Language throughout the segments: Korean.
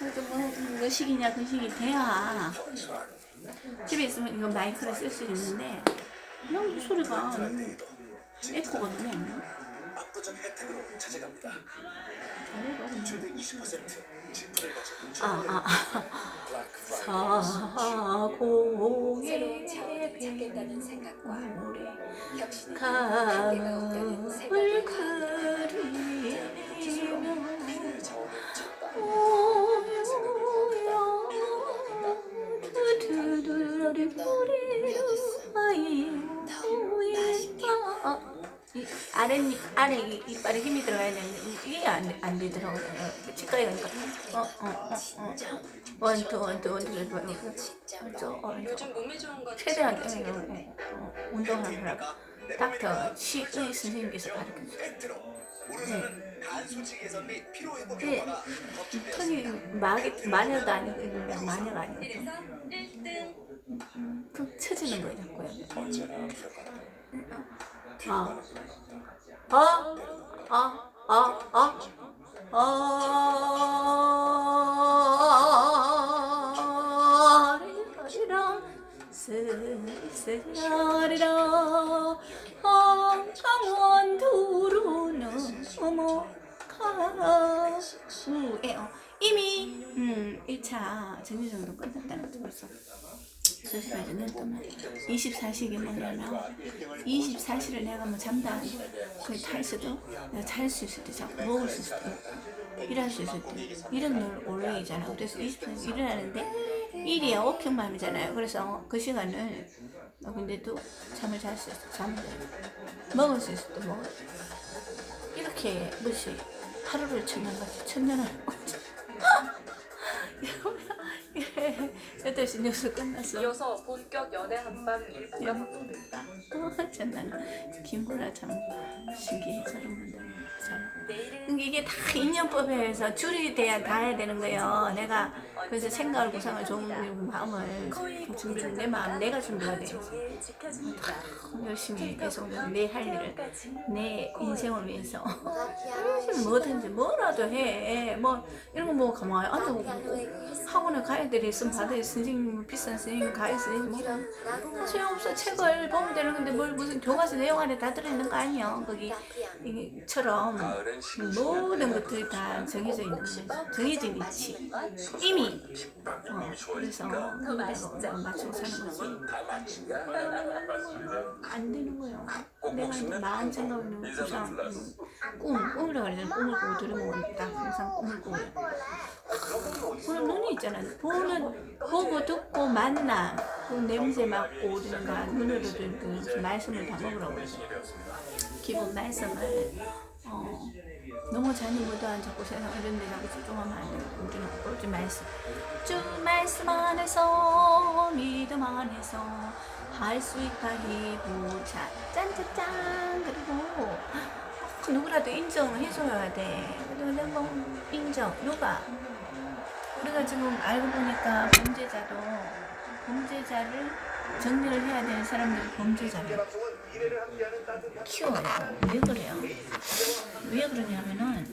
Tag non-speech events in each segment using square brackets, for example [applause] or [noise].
그래도 뭐, 뭐 식이냐 그 식이 돼야 집에 있으면 이거 마이크를 쓸 수 있는데 너무 소리가 나. 압도적 혜택으로 찾아갑니다. 최대 20% 지프를 가지고 아, 아, 아. 사 아래 이- 이빨에 힘이 들어가야 되는데 이게 안, 안 되더라고요 치과에 가니까. 어어어어. 원투 원투 원투 원투 어, 최대한 어, 어, 어, 운동을 하라고. 닥터 치의 선생님께서 회복 네. 턱이 검증되었습니다. 마개, 마녀가 아니고 마녀가 아니고 그래서 1등. 툭 쳐지는 거예요 자꾸요 세세라리라 한강원두로 넘어가 우에어 이미 음 1차 정류장으로 끝났다는 뜻이었어 2시까지 놀더만 24시기만 하면 24시를 내가 뭐 잠도 안 거의 탈 수도 내가 잘 수 있을 때 자꾸 먹을 수 있을 때 일할 수 있을 때 이런 늘 올레이잖아. 그래서 24시 일을 하는데 일이야 워킹맘이잖아요. 그래서 그 시간을 어, 근데도 잠을 잘 수 있어 잠을 잘 먹을 수 있을 때 먹을 수 있어 이렇게 무시 하루를 천년같이 천년을 [laughs] 이러고 [laughs] 8시 신경수 끝났어. 이어서 본격 연애 한방 일부가 방송됩니다. 또 [laughs] 장난. 김구라 참 신기해 저런 분들 내일은 이게 다 인연법에 의해서 줄이 돼야 다 해야 되는 거예요. 내가 그래서 생각을 구상을 좋은 마음을 준비를 내 마음 내가 준비가 돼. 종일 지켜줍니다. 열심히 계속 내 할 일을 내 인생을 위해서 열심히 뭐든지 뭐라도 해. 뭐 이런 거 뭐 가만히 앉아보고 학원에 가야 될 있으면 받아야 선생님 비싼 선생님 가야 선생님 뭐 소용없어 책을 보면 되는 건데 뭘 무슨 교과서 내용 안에 다 들어있는 거 아니야 거기 이처럼 모든 것들이 다 정해져 있는 거지 정해져 있지 이미. 어, 그래서 그대로 맞추고 사는 거지. 안 되는 거예요. 내가 이제 마음 생각하는 구상 음, 꿈 꿈이라 그러잖아 꿈을 꾸고 들으면 딱 항상 꿈을 꾸고 보는 눈이 있잖아. 보는 보고 듣고 만나 그 냄새 맡고 우리가 눈으로 그 말씀을 다 먹으라고 기본 말씀을 어, 너무 잔인무도한 자꾸 세상 이런 데 자꾸 집중하면 안 되고 우리는 오직 말씀. 주 말씀 안에서 믿음 안에서 할 수 있다 해보자. 짠짠짠. 그리고 누구라도 인정해줘야 돼. 그리고 내가 뭐 인정. 누가? 우리가 지금 알고 보니까 범죄자도 범죄자를 정리를 해야 되는 사람들이 범죄자를 키워요. 왜 그래요? 왜 그러냐면은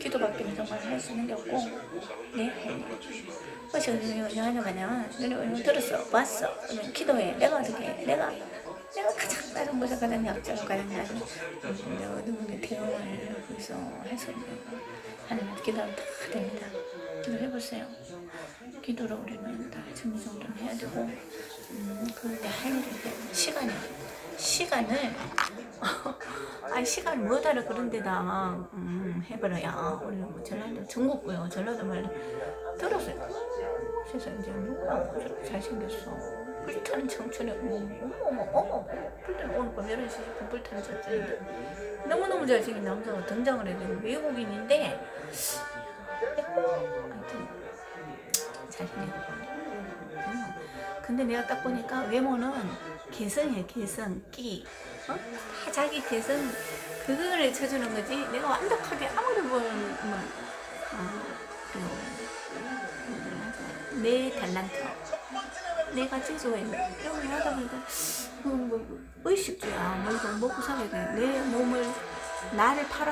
기도밖에 정말 할수 있는 게 없고 네. 그래서 왜 하냐면 들었어 봤어 기도해 내가 어떻게 해? 내가 약자고 가장 낮은 내가 누군가 대응을 해서 하나님 기도하면 다 됩니다. 기도 해보세요. 기도로 우리는 다 정리정돈 해야 되고 음, 그때 할해 시간이 시간을 [laughs] 아니 시간 뭐다를 그런 데다 음, 해버려야 우리는 뭐 전라도 전국고요. 전라도 말로 들었어요. 세상 이제 저렇게 잘생겼어 불타는 청춘에 어머 어머 어머 불타는 오늘 밤 11시 10분 불타는 청춘인데 너무너무 잘생긴 남자가 등장을 해요 외국인인데 하여튼 음. 근데 내가 딱 보니까 외모는 개성이에요 개성. 끼 어? 다 자기 개성. 그거를 쳐주는 거지. 내가 완벽하게 아무리 보면 뭐, 어, 그, 내 탤런트 내가 이런 걸 하다 보니까 뭐, 뭐 의식주야 뭐 이거 먹고 살아야 돼. 내 몸을 나를 팔아